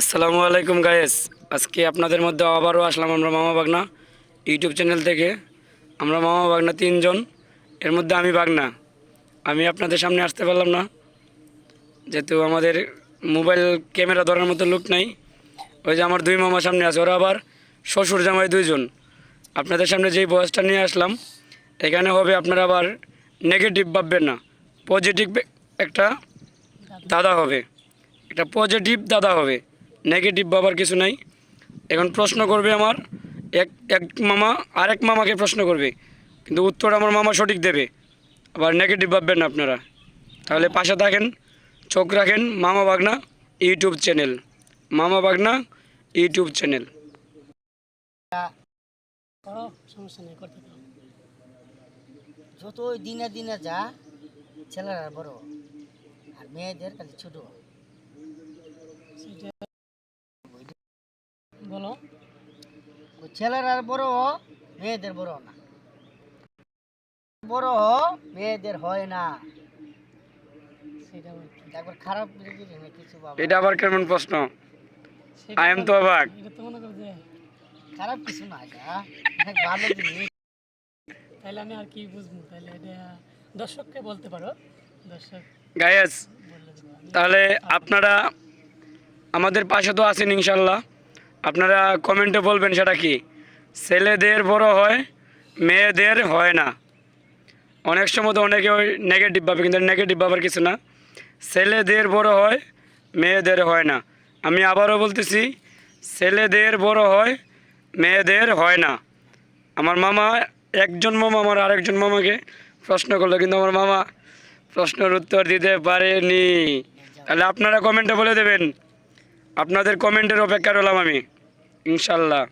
আসসালামু আলাইকুম গায়েস আজকে আপনাদের মধ্যে আবারও আসলাম আমরা মামা বাগনা ইউটিউব চ্যানেল থেকে। আমরা মামা বাগনা তিনজন, এর মধ্যে আমি বাগনা। আমি আপনাদের সামনে আসতে পারলাম না, যেহেতু আমাদের মোবাইল ক্যামেরা ধরার মতো লুক নাই। ওই যে আমার দুই মামা সামনে আছে, ওরা আবার শ্বশুর জামাই দুইজন। আপনাদের সামনে যেই বয়সটা নিয়ে আসলাম, এখানে হবে আপনারা আবার নেগেটিভ ভাববেন না। পজিটিভ একটা দাদা হবে। একটা পজিটিভ দাদা হবে। নেগেটিভ বাবার কিছু নাই। এখন প্রশ্ন করবে আমার, এক এক মামা, আরেক মামাকে প্রশ্ন করবে, কিন্তু উত্তর আমার মামা সঠিক দেবে। আবার নেগেটিভ ভাববেন আপনারা। তাহলে পাশে থাকেন, চোখ রাখেন, মামা বাগনা ইউটিউব চ্যানেল। মামা বাগনা ইউটিউব চ্যানেল। যতই দিনে দিনে যা, ছেলেরা বড়, আর মেয়েদের খালি ছোট। বলো। ছেলেরা বড় মেয়েদের বড় না। বড় মেয়েদের হয় না? একবার খারাপ কিছু বাবা এটা আবার কেমন প্রশ্ন? আই এম তো অবাক এটা তো করো যে খারাপ কিছু না অনেক ভালো জিনিস। তাহলে আমি আর কি বুঝব? তাহলে এটা দর্শককে বলতে পারো। দর্শক গায়েস তাহলে আপনারা আমাদের পাশে তো আছেন ইনশাল্লাহ। আপনারা কমেন্টে বলবেন সেটা কি? ছেলেদের বড় হয়, মেয়েদের হয় না। অনেক সময় তো অনেকে ওই নেগেটিভ ভাবে, কিন্তু নেগেটিভ ভাবার কিছু না। ছেলেদের বড় হয়, মেয়েদের হয় না। আমি আবারও বলতেছি, ছেলেদের বড় হয়, মেয়েদের হয় না। আমার মামা, একজন মামা, আমার আরেকজন মামাকে প্রশ্ন করল, কিন্তু আমার মামা প্রশ্নের উত্তর দিতে পারেনি। তাহলে আপনারা কমেন্টে বলে দেবেন। আপনাদের কমেন্টের অপেক্ষা রইলাম আমি। ইনশাল্লাহ।